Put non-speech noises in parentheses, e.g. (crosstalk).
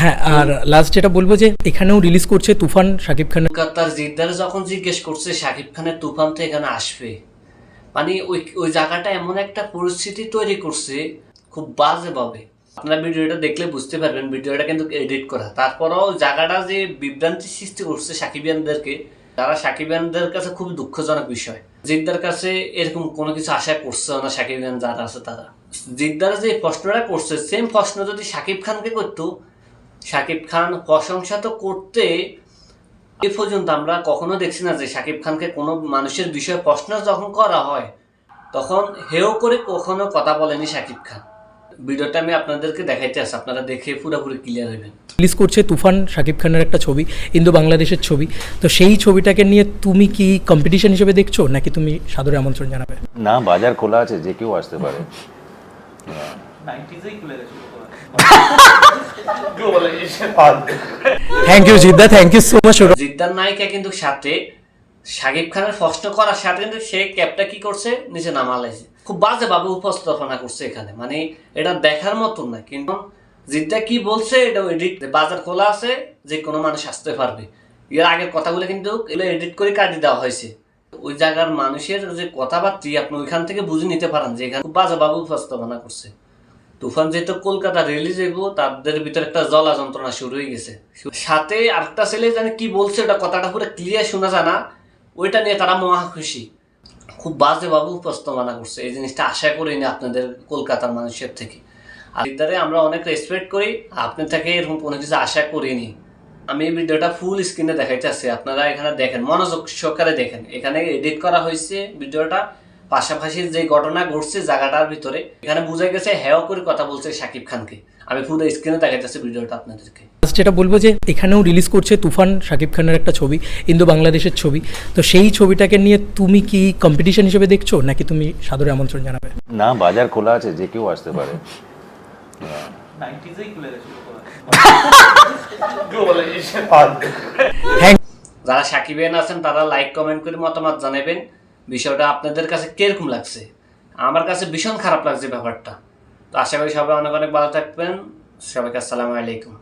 হ্যাঁ আর লাস্ট যেটা বলব যে এখানেও রিলিজ করছে তুফান শাকিব জিদ্দার যখন জিজ্ঞেস করছে, শাকিব খানের তুফান তো এখানে আসবে? মানে ওই ওই জায়গাটা এমন একটা পরিস্থিতি তৈরি করছে, খুব আপনারা ভিডিওটা দেখলে বুঝতে পারবেন, ভিডিওটা কিন্তু এডিট করা। তারপরেও জায়গাটা যে বিভ্রান্তি সৃষ্টি করছে সাকিবিয়ানদেরকে তারা সাকিবিয়ানদের কাছে খুব দুঃখজনক বিষয়। জিদ্দার কাছে এরকম কোনো কিছু আশা করছে না সাকিবিয়ান যারা আছে তারা। জিদ্দার যে প্রশ্নটা করছে সেম প্রশ্ন যদি সাকিব খানকে করতো সাকিব খান প্রশংসা তো করতে এ পর্যন্ত আমরা কখনো দেখছি না যে শাকিব খানকে কোনো মানুষের বিষয়ে প্রশ্ন যখন করা হয় তখন হেও করে কখনো কথা বলেনি শাকিব খান। ভিডিওটা আমি আপনাদেরকে দেখাইতে আসি আপনারা দেখে পুরোপুরি ক্লিয়ার হবেন রিলিজ করছে তুফান শাকিব খানের একটা ছবি ইন্দো বাংলাদেশের ছবি। তো সেই ছবিটাকে নিয়ে তুমি কি কম্পিটিশন হিসেবে দেখছ নাকি তুমি সাদরে আমন্ত্রণ জানাবে? না বাজার খোলা আছে যে কেউ আসতে পারে। (laughs) Thank you Jidda thank you so much জিদ্দার নায়িকা কিন্তু সাথে শাকিব খানের প্রশ্ন করার সাথে কিন্তু সে ক্যাপটা কি করছে? নিচে নামালাইছে খুব উপস্থাপনা করছে এখানে। মানে এটা দেখার মতন না কিন্তু জিদ্দা কি বলছে এটা এডিট বাজার খোলা আছে যে কোনো মানুষ আসতে পারবে। এর আগের কথাগুলো কিন্তু এগুলো এডিট করে কাটিয়ে দেওয়া হয়েছে। ওই জায়গার মানুষের যে কথাবার্তি আপনি ওইখান থেকে বুঝে নিতে পারেন যে এখানে খুব বাজে ভাবে উপস্থাপনা করছে। তুফান যেহেতু কলকাতা রিলিজ হইব, তাদের ভিতরে একটা জ্বলা যন্ত্রণা শুরু হয়ে গেছে। সাথে আরেকটা ছেলে জানে কি বলছে, ওটা কথাটা পুরো ক্লিয়ার শোনা যায় না। ওইটা নিয়ে তারা মহা খুশি। খুব বাজে ভাবে উপস্থাপনা করছে। এই জিনিসটা আশা করিনি আপনাদের কলকাতার মানুষের থেকে। আর এটারে আমরা অনেক রেসপেক্ট করি। আপনার থেকে এরকম কোনো কিছু আশা করিনি। আমি এই ভিডিওটা ফুল স্ক্রিনে দেখাইতে আপনারা এখানে দেখেন, মনোযোগ সহকারে দেখেন। এখানে এডিট করা হয়েছে ভিডিওটা। পাশাপাশি যে ঘটনা ঘটছে জায়গাটার ভিতরে এখানে বোঝা গেছে হ্যাও করে কথা বলছে শাকিব খানকে। আমি পুরো স্ক্রিনে দেখাইতেছি ভিডিওটা আপনাদেরকে। যেটা বলব যে এখানেও রিলিজ করছে তুফান শাকিব খানের একটা ছবি ইন্দো বাংলাদেশের ছবি। তো সেই ছবিটাকে নিয়ে তুমি কি কম্পিটিশন হিসেবে দেখছ নাকি তুমি সাদরে আমন্ত্রণ জানাবে? না বাজার খোলা আছে যে কেউ আসতে পারে। (laughs) যারা সাকিবেন আছেন তারা লাইক কমেন্ট করে মতামত জানাবেন। বিষয়টা আপনাদের কাছে কীরকম লাগছে? আমার কাছে ভীষণ খারাপ লাগছে ব্যাপারটা। তো আশা করি সবাই অনেক অনেক ভালো থাকবেন। সবাইকে আসসালামু আলাইকুম।